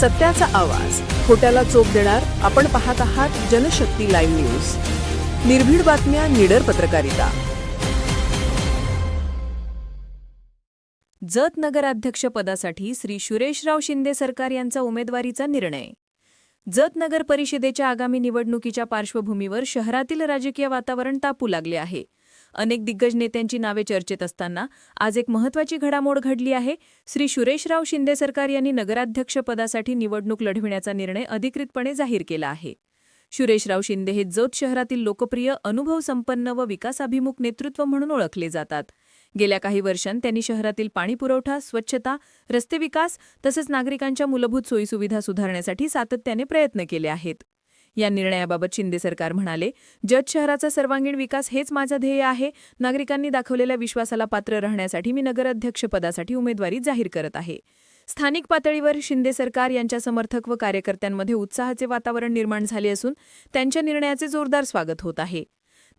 सत्याचा आवाज. खोट्याला चोप देणार आपण पाहत आहात जनशक्ती लाईव्ह न्यूज. निर्भीड बातम्या निडर पत्रकारिता. जत नगराध्यक्षपदासाठी श्री सुरेशराव शिंदे सरकार यांचा उमेदवारीचा निर्णय. जत नगर परिषदेच्या आगामी निवडणुकीच्या पार्श्वभूमीवर शहरातील राजकीय वातावरण तापू लागले आहे. अनेक दिग्गज नेत्यांची नावे चर्चेत असताना आज एक महत्वाची घडामोड घडली आहे. श्री सुरेशराव शिंदे सरकार यांनी नगराध्यक्षपदासाठी निवडणूक लढविण्याचा निर्णय अधिकृतपणे जाहीर केला आहे. सुरेशराव शिंदे हे जत शहरातील लोकप्रिय अनुभवसंपन्न व विकासाभिमुख नेतृत्व म्हणून ओळखले जातात. गेल्या काही वर्षांत त्यांनी शहरातील पाणीपुरवठा स्वच्छता रस्ते विकास तसेच नागरिकांच्या मूलभूत सोयीसुविधा सुधारण्यासाठी सातत्याने प्रयत्न केले आहेत. या निर्णयाबाबत शिंदे सरकार म्हणाले जत शहराचा सर्वांगीण विकास हेच माझं ध्येय आहे. नागरिकांनी दाखवलेल्या विश्वासाला पात्र राहण्यासाठी मी नगराध्यक्षपदासाठी उमेदवारी जाहीर करत आहे. स्थानिक पातळीवर शिंदे सरकार यांच्या समर्थक व कार्यकर्त्यांमध्ये उत्साहाचे वातावरण निर्माण झाले असून त्यांच्या निर्णयाचे जोरदार स्वागत होत आहे.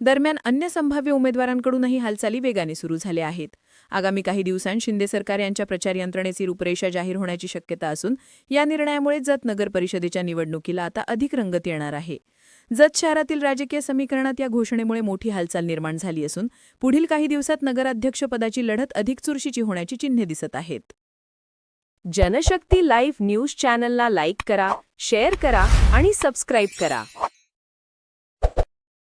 दरम्यान अन्य संभाव्य उमेदवारांकडूनही हालचाली वेगाने सुरू झाल्या आहेत. आगामी काही दिवसांत शिंदे सरकार यांच्या प्रचार यंत्रणेची रूपरेषा जाहीर होण्याची शक्यता असून या निर्णयामुळे जत नगर परिषदेच्या निवडणुकीला आता अधिक रंगत येणार आहे. जत शहरातील राजकीय समीकरणात या घोषणेमुळे मोठी हालचाल निर्माण झाली असून पुढील काही दिवसात नगराध्यक्षपदाची लढत अधिक चुरशीची होण्याची चिन्हे दिसत आहेत. जनशक्ती लाईव्ह न्यूज चॅनलला लाईक करा शेअर करा आणि सबस्क्राईब करा.